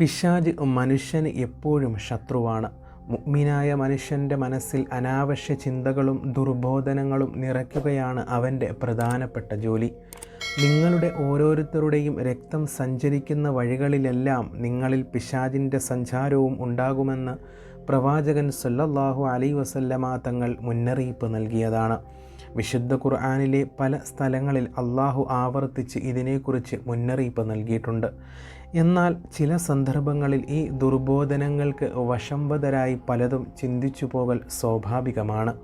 പിശാജ് മനുഷ്യന് എപ്പോഴും ശത്രുവാണ്. മുഗ്മിനായ മനുഷ്യന്റെ മനസ്സിൽ അനാവശ്യ ചിന്തകളും ദുർബോധനങ്ങളും നിറയ്ക്കുകയാണ് അവന്റെ പ്രധാനപ്പെട്ട ജോലി. നിങ്ങളുടെ ഓരോരുത്തരുടെയും രക്തം സഞ്ചരിക്കുന്ന വഴികളിലെല്ലാം നിങ്ങളിൽ പിശാജിന്റെ സഞ്ചാരവും ഉണ്ടാകുമെന്ന് പ്രവാചകൻ സല്ലല്ലാഹു അലൈ വസല്ലമ തങ്ങൾ മുന്നറിയിപ്പ് നൽകിയതാണ്. വിശുദ്ധ ഖുർആാനിലെ പല സ്ഥലങ്ങളിൽ അള്ളാഹു ആവർത്തിച്ച് ഇതിനെക്കുറിച്ച് മുന്നറിയിപ്പ് നൽകിയിട്ടുണ്ട്. എന്നാൽ ചില സന്ദർഭങ്ങളിൽ ഈ ദുർബോധനങ്ങൾക്ക് വശംവതരായി പലതും ചിന്തിച്ചു പോകൽ സ്വാഭാവികമാണ്.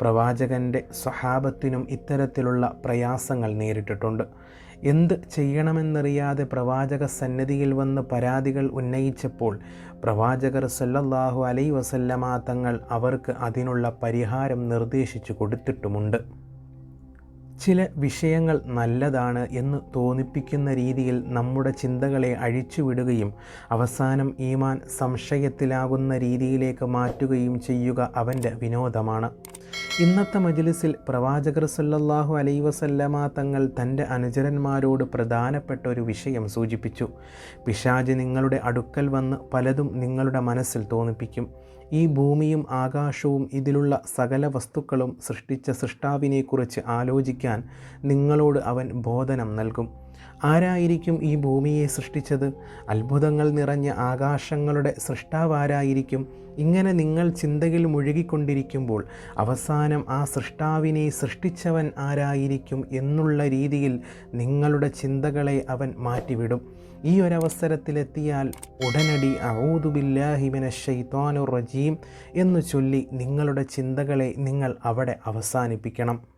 പ്രവാചകന്റെ സ്വഹാബത്തിനും ഇത്തരത്തിലുള്ള പ്രയാസങ്ങൾ നേരിട്ടിട്ടുണ്ട്. എന്ത് ചെയ്യണമെന്നറിയാതെ പ്രവാചക സന്നിധിയിൽ വന്ന് പരാതികൾ ഉന്നയിച്ചപ്പോൾ പ്രവാചകർ സല്ലല്ലാഹു അലൈ വസല്ലമാ തങ്ങൾ അവർക്ക് അതിനുള്ള പരിഹാരം നിർദ്ദേശിച്ചു കൊടുത്തിട്ടുമുണ്ട്. ചില വിഷയങ്ങൾ നല്ലതാണ് എന്ന് തോന്നിപ്പിക്കുന്ന രീതിയിൽ നമ്മുടെ ചിന്തകളെ അഴിച്ചുവിടുകയും അവസാനം ഈമാൻ സംശയത്തിലാകുന്ന രീതിയിലേക്ക് മാറ്റുകയും ചെയ്യുക അവന്റെ വിനോദമാണ്. ഇന്നത്തെ മജിലിസിൽ പ്രവാചകർ സല്ലല്ലാഹു അലൈ വസല്ലമ തങ്ങൾ തന്റെ അനുചരന്മാരോട് പ്രധാനപ്പെട്ട ഒരു വിഷയം സൂചിപ്പിച്ചു. പിശാജ് നിങ്ങളുടെ അടുക്കൽ വന്ന് പലതും നിങ്ങളുടെ മനസ്സിൽ തോന്നിപ്പിക്കും. ഈ ഭൂമിയും ആകാശവും ഇതിലുള്ള സകല വസ്തുക്കളും സൃഷ്ടിച്ച സൃഷ്ടാവിനെക്കുറിച്ച് ആലോചിക്കാൻ നിങ്ങളോട് അവൻ ബോധനം നൽകും. ആരായിരിക്കും ഈ ഭൂമിയെ സൃഷ്ടിച്ചത്? അത്ഭുതങ്ങൾ നിറഞ്ഞ ആകാശങ്ങളുടെ സൃഷ്ടാവാരായിരിക്കും ഇങ്ങനെ നിങ്ങൾ ചിന്തയിൽ മുഴുകിക്കൊണ്ടിരിക്കുമ്പോൾ അവസാനം ആ സൃഷ്ടാവിനെ സൃഷ്ടിച്ചവൻ ആരായിരിക്കും എന്നുള്ള രീതിയിൽ നിങ്ങളുടെ ചിന്തകളെ അവൻ മാറ്റിവിടും. ഈ ഒരവസരത്തിലെത്തിയാൽ ഉടനടി ഔദുബില്ലാഹിമിന ഷെയ്ത്താനു റജീം എന്ന് ചൊല്ലി നിങ്ങളുടെ ചിന്തകളെ നിങ്ങൾ അവിടെ അവസാനിപ്പിക്കണം.